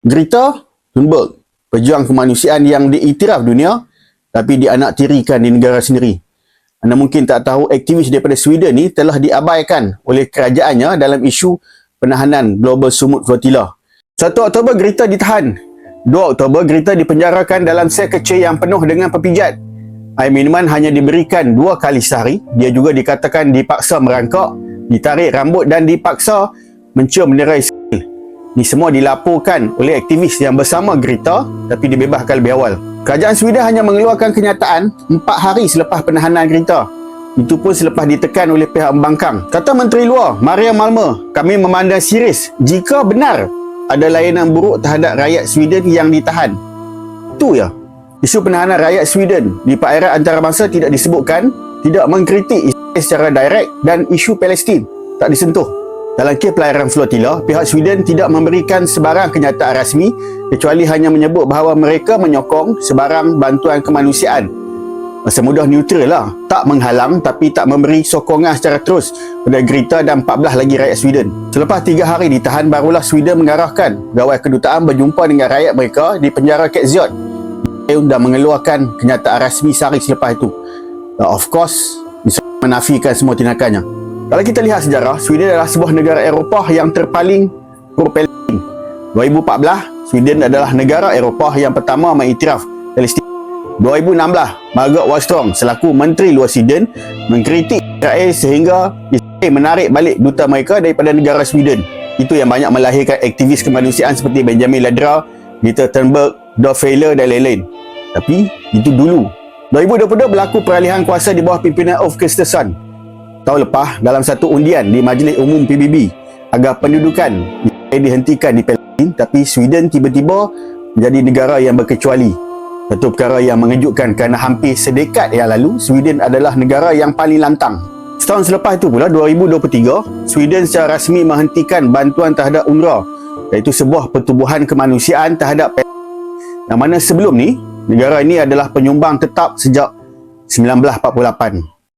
Greta Thunberg, pejuang kemanusiaan yang diiktiraf dunia tapi dianaktirikan di negara sendiri. Anda mungkin tak tahu aktivis daripada Sweden ni telah diabaikan oleh kerajaannya dalam isu penahanan Global Sumut Flotilla. 1 Oktober Greta ditahan. 2 Oktober Greta dipenjarakan dalam sel kecil yang penuh dengan pepijat. Air minuman hanya diberikan dua kali sehari. Dia juga dikatakan dipaksa merangkak, ditarik rambut dan dipaksa mencium menerai Ini semua dilaporkan oleh aktivis yang bersama Greta tapi dibebaskan lebih awal. Kerajaan Sweden hanya mengeluarkan kenyataan empat hari selepas penahanan Greta. Itu pun selepas ditekan oleh pihak pembangkang. Kata Menteri Luar, Maria Malmer, kami memandang serius jika benar ada layanan buruk terhadap rakyat Sweden yang ditahan. Itu ya. Isu penahanan rakyat Sweden di perairan antarabangsa tidak disebutkan, tidak mengkritik secara direct dan isu Palestin tak disentuh. Dalam kes pelayaran flotilla, pihak Sweden tidak memberikan sebarang kenyataan rasmi kecuali hanya menyebut bahawa mereka menyokong sebarang bantuan kemanusiaan. Masa mudah neutral lah. Tak menghalang tapi tak memberi sokongan secara terus pada Greta dan 14 lagi rakyat Sweden. Selepas 3 hari ditahan, barulah Sweden mengarahkan gawai kedutaan berjumpa dengan rakyat mereka di penjara Ketziot. Dan mengeluarkan kenyataan rasmi sehari selepas itu. Of course, menafikan semua tindakannya. Kalau kita lihat sejarah, Sweden adalah sebuah negara Eropah yang terpaling pro-Palestin. 2014, Sweden adalah negara Eropah yang pertama mengiktiraf Palestin. 2016, Margaret Wallström selaku Menteri Luar Sweden mengkritik Israel sehingga Israel menarik balik duta mereka daripada negara Sweden. Itu yang banyak melahirkan aktivis kemanusiaan seperti Benjamin Ladra, Greta Thunberg, Dov Feiler dan lain-lain. Tapi, itu dulu. 2022 berlaku peralihan kuasa di bawah pimpinan Ulf Kristersson tahun lepas dalam satu undian di Majlis Umum PBB agar pendudukan dihentikan di Palestin tapi Sweden tiba-tiba menjadi negara yang berkecuali. Satu perkara yang mengejutkan kerana hampir sedekat yang lalu Sweden adalah negara yang paling lantang. Setahun selepas itu pula 2023 Sweden secara rasmi menghentikan bantuan terhadap UNRWA iaitu sebuah pertubuhan kemanusiaan terhadap Palestin. Yang mana sebelum ni negara ini adalah penyumbang tetap sejak 1948.